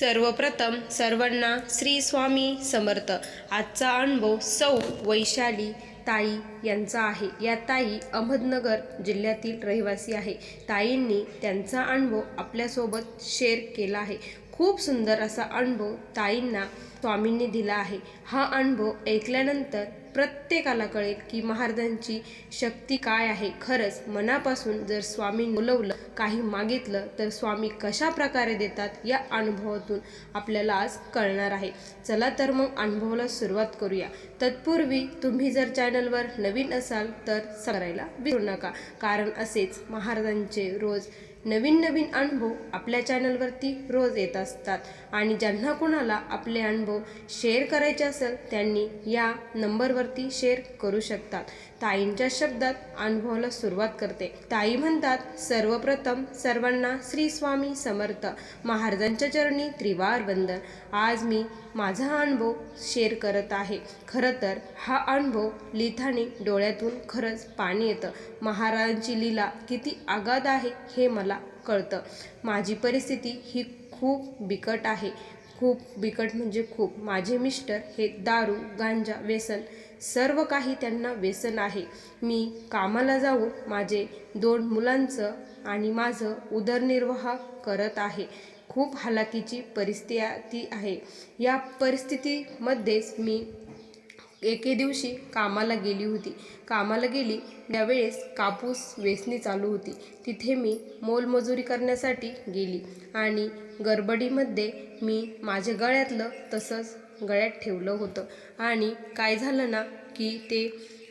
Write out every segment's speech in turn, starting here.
सर्वप्रथम सर्वांना श्री स्वामी समर्थ. आजचा अनुभव सौ वैशाली ताई यांचा आहे. या ताई अहमदनगर जिल्ह्यातील रहिवासी आहे. ताईंनी त्यांचा अनुभव आपल्यासोबत शेअर केला आहे. खूप सुंदर असा अनुभव ताईंना स्वामींनी दिला आहे. हा अनुभव ऐकल्यानंतर प्रत्येकाला कळेल की महाराजांची शक्ती काय आहे. खरंच मनापासून जर स्वामी बोलवलं काही मागितलं तर स्वामी कशा प्रकारे देतात या अनुभवातून आपल्याला आज कळणार आहे. चला तर मग अनुभवाला सुरुवात करूया. तत्पूर्वी तुम्ही जर चॅनलवर नवीन असाल तर करायला विसरू नका. कारण असेच महाराजांचे रोज नवीन नवीन अनुभव आपल्या चॅनलवरती रोज येत असतात. आणि ज्यांना कोणाला आपले अनुभव शेअर करायचे असेल त्यांनी या नंबरवरती शेअर करू शकतात. ताईंच्या शब्दात अनुभवाला सुरुवात करते. ताई म्हणतात सर्वप्रथम सर्वांना श्री स्वामी समर्थ. महाराजांच्या चरणी त्रिवार वंदन. आज मी माझा अनुभव शेअर करत आहे. खरं तर हा अनुभव लिथाने डोळ्यातून खरंच पाणी येतं. महाराजांची लीला किती आगाध आहे हे मला कळतं. माझी परिस्थिती ही खूप बिकट आहे. खूप बिकट म्हणजे खूप. माझे मिस्टर हे दारू गांजा व्यसन सर्व काही त्यांना व्यसन आहे. मी कामाला जाऊन माझे दोन मुलांचं आणि माझं उदरनिर्वाह करत आहे. खूप हालाकीची परिस्थिती आहे. या परिस्थितीमध्येच मी एके दिवशी कामाला गेली होती. कामाला गेली त्यावेळेस कापूस वेचणी चालू होती. तिथे मी मोलमजुरी करण्यासाठी गेली आणि गडबडीमध्ये मी माझ्या गळ्यातलं तसंच गळ्यात ठेवलं होतं. आणि काय झालं ना की ते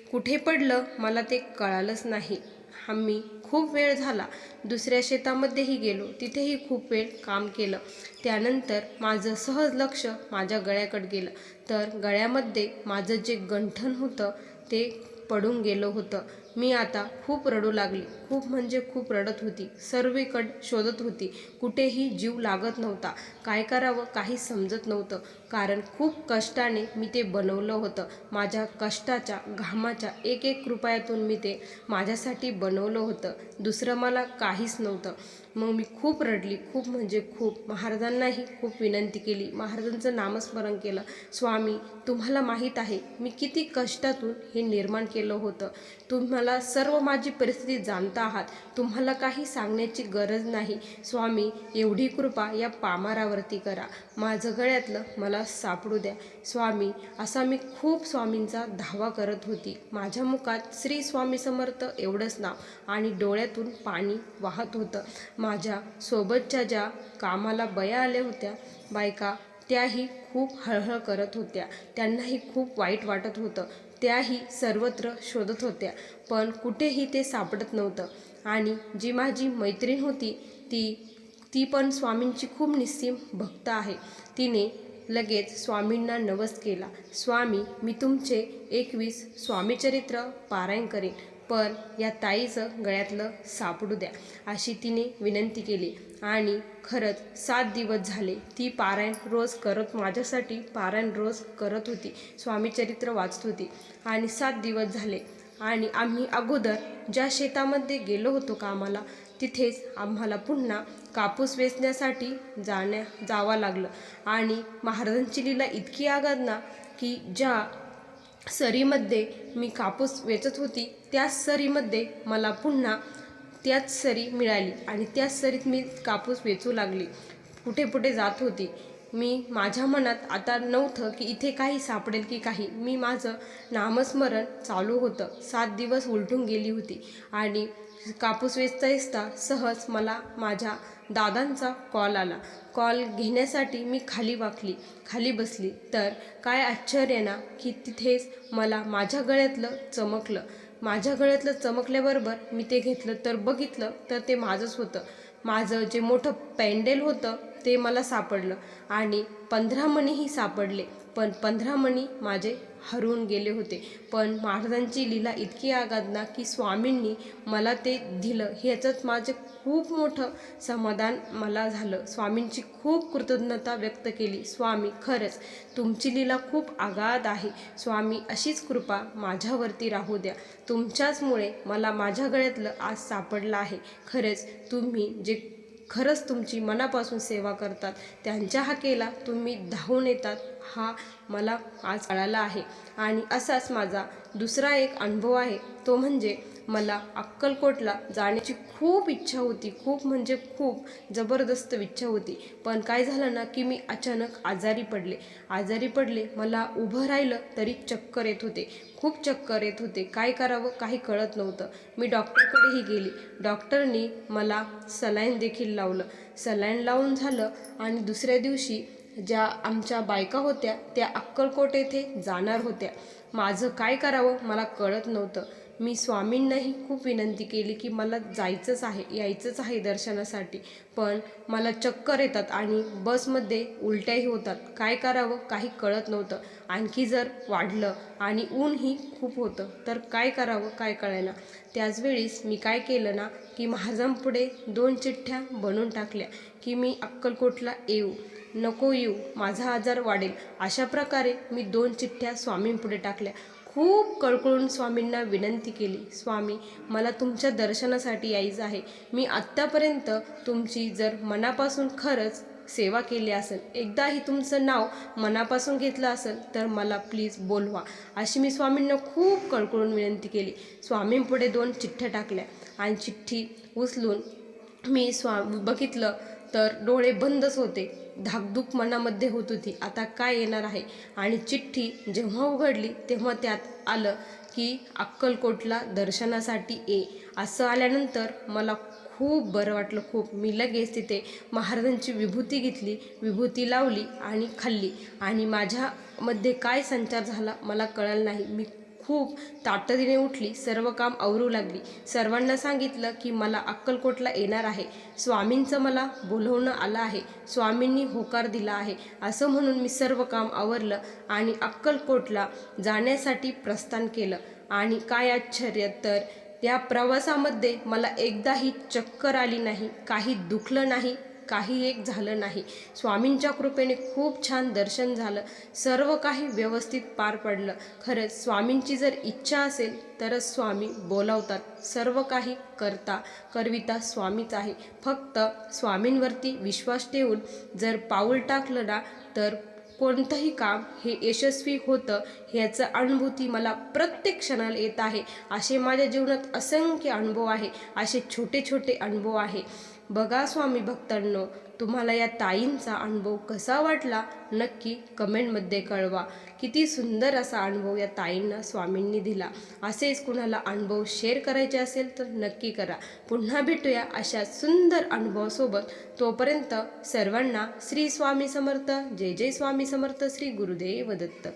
कुठे पडलं मला ते कळालंच नाही. आम्ही खूप वेळ झाला. दुसऱ्या शेतामध्येही गेलो. तिथेही खूप वेळ काम केलं. त्यानंतर माझं सहज लक्ष माझ्या गळ्याकडे गेलं. तर गळ्यामध्ये माझं जे गंठण होतं ते पडून गेलं होतं. मी आता खूप रडू लागली. खूप म्हणजे खूप रडत होती. सर्वीकड शोधत होती. कुठेही जीव लागत नव्हता. काय करावं काही समजत नव्हतं. कारण खूप कष्टाने मी ते बनवलं होतं. माझ्या कष्टाच्या घामाच्या एक एक रुपयातून मी ते माझ्यासाठी बनवलं होतं. दुसरं मला काहीच नव्हतं. मग मी खूप रडली. खूप म्हणजे खूप. महाराजांनाही खूप विनंती केली. महाराजांचं नामस्मरण केलं. स्वामी तुम्हाला माहीत आहे मी किती कष्टातून हे निर्माण केलं होतं. तुम्हाला सर्व माझी परिस्थिती जाणता आहात. तुम्हाला काही सांगण्याची गरज नाही. स्वामी एवढी कृपा या पामारावरती करा. माझं गळ्यातलं मला सापडू द्या. स्वामी असा मी खूप स्वामींचा धावा करत होती. माझ्या मुखात श्री स्वामी समर्थ एवढंच नाव आणि डोळ्यातून पाणी वाहत होतं. माझ्या सोबतच्या ज्या कामाला बया आल्या होत्या बायका त्याही खूप हळहळ करत होत्या. त्यांनाही खूप वाईट वाटत होतं. त्याही सर्वत्र शोधत होत्या. पण कुठेही ते सापडत नव्हतं. आणि जी माझी मैत्रीण होती ती ती पण स्वामींची खूप निस्सीम भक्त आहे. तिने लगेच स्वामींना नवस केला. स्वामी मी तुमचे एकवीस स्वामीचरित्र पारायण करेन पण या ताईचं गळ्यातलं सापडू द्या अशी तिने विनंती केली. आणि खरंच सात दिवस झाले. ती पारायण रोज करत माझ्यासाठी पारायण रोज करत होती. स्वामीचरित्र वाचत होती. आणि सात दिवस झाले. आणि आम्ही अगोदर ज्या शेतामध्ये गेलो होतो कामाला तिथेच आम्हाला पुन्हा कापूस वेचण्यासाठी जाण्या जावं लागलं. आणि महाराजांची लीला इतकी आगाध ना की ज्या सरीमध्ये मी कापूस वेचत होती त्या सरीमध्ये मला पुन्हा त्याच सरी मिळाली आणि त्याच सरीत मी कापूस वेचू लागली. कुठे कुठे जात होती. मी माझ्या मनात आता नव्हतं की इथे काही सापडेल की काही. मी माझं नामस्मरण चालू होतं. सात दिवस उलटून गेली होती आणि कापूस वेचता वेचता सहज मला माझ्या दादांचा कॉल आला. कॉल घेण्यासाठी मी खाली वाकली. खाली बसली. तर काय आश्चर्य ना की तिथेच मला माझ्या गळ्यातलं चमकलं. माझ्या गळ्यातलं चमकल्याबरोबर मी ते घेतलं तर बघितलं तर ते माझंच होतं. माझं जे मोठं पॅन्डेल होतं ते मला सापडलं. आणि पंधरा मणीही सापडले पण पंधरा मणी माझे हरवून गेले होते. पण महाराजांची लीला इतकी आगाध ना की स्वामींनी मला ते दिलं. ह्याचंच माझं खूप मोठं समाधान मला झालं. स्वामींची खूप कृतज्ञता व्यक्त केली. स्वामी खरंच तुमची लीला खूप आगाध आहे. स्वामी अशीच कृपा माझ्यावरती राहू द्या. तुमच्याचमुळे मला माझ्या गळ्यातलं आज सापडलं आहे. खरंच तुम्ही जे खरंच तुमची मनापासून सेवा करतात. त्यांच्या हाकेला तुम्ही धावून येतात हा मला आज कळाला आहे. आणि असाच माझा दुसरा एक अनुभव आहे. तो म्हणजे मला अक्कलकोटला जाण्याची खूप इच्छा होती. खूप म्हणजे खूप जबरदस्त इच्छा होती. पण काय झालं ना की मी अचानक आजारी पडले. आजारी पडले मला उभं राहिलं तरी चक्कर येत होते. खूप चक्कर येत होते. काय करावं काही कळत नव्हतं. मी डॉक्टरकडेही गेली. डॉक्टरनी मला सलाईन देखील लावलं. सलाईन लावून झालं आणि दुसऱ्या दिवशी ज्या आमच्या बायका होत्या त्या अक्कलकोट येथे जाणार होत्या. माझं काय करावं मला कळत नव्हतं. मी स्वामींनाही खूप विनंती केली की मला जायचंच आहे यायचंच आहे दर्शनासाठी. पण मला चक्कर येतात आणि बसमध्ये उलट्याही होतात. काय करावं काही कळत नव्हतं. आणखी जर वाढलं आणि ऊनही खूप होतं तर काय करावं काय कळेना. त्याचवेळीस मी काय केलं ना की महाराजांपुढे दोन चिठ्ठ्या बनवून टाकल्या की मी अक्कलकोटला येऊ नको येऊ माझा आजार वाढेल. अशा प्रकारे मी दोन चिठ्ठ्या स्वामींपुढे टाकल्या. खूप कळकळून स्वामींना विनंती केली स्वामी मला तुमच्या दर्शनासाठी यायचं आहे. मी आत्तापर्यंत तुमची जर मनापासून खरंच सेवा केली असेल एकदाही तुमचं नाव मनापासून घेतलं असेल तर मला प्लीज बोलवा. अशी मी स्वामींना खूप कळकळून विनंती केली. स्वामींपुढे दोन चिठ्ठ्या टाकल्या आणि चिठ्ठी उचलून मी स्वा बघितलं तर डोळे बंदच होते. धाकधूक मनामध्ये होत होती. आता काय येणार आहे? आणि चिठ्ठी जेव्हा उघडली तेव्हा त्यात आलं की अक्कलकोटला दर्शनासाठी ये. असं आल्यानंतर मला खूप बरं वाटलं खूप. मी लगेच तिथे महाराजांची विभूती घेतली विभूती लावली आणि खाल्ली. आणि माझ्यामध्ये काय संचार झाला मला कळलं नाही. मी खूप ताटदीने उठली सर्व काम आवरू लागली. सर्वांना सांगितलं की मला अक्कलकोटला येणार आहे. स्वामींचं मला बोलवणं आलं आहे. स्वामींनी होकार दिला आहे. असं म्हणून मी सर्व काम आवरलं आणि अक्कलकोटला जाण्यासाठी प्रस्थान केलं. आणि काय आश्चर्य तर त्या प्रवासामध्ये मला एकदाही चक्कर आली नाही काही दुखलं नाही काही एक झालं नाही. स्वामींच्या कृपेने खूप छान दर्शन झालं. सर्व काही व्यवस्थित पार पडलं. खरंच स्वामींची जर इच्छा असेल तरच स्वामी बोलावतात. सर्व काही करता करविता स्वामीच आहे. फक्त स्वामींवरती विश्वास ठेवून जर पाऊल टाकलं ना तर कोणतंही काम हे यशस्वी होतं ह्याचं अनुभूती मला प्रत्येक क्षणाला येत आहे. असे माझ्या जीवनात असंख्य अनुभव आहे. असे छोटे छोटे अनुभव आहे. बघा स्वामी भक्तांनो तुम्हाला या ताईंचा अनुभव कसा वाटला? नक्की कमेंटमध्ये कळवा. किती सुंदर असा अनुभव या ताईंना स्वामींनी दिला. असेच कुणाला अनुभव शेअर करायचे असेल तर नक्की करा. पुन्हा भेटूया अशा सुंदर अनुभवासोबत. तोपर्यंत सर्वांना श्री स्वामी समर्थ जय जय स्वामी समर्थ श्री गुरुदेव दत्त.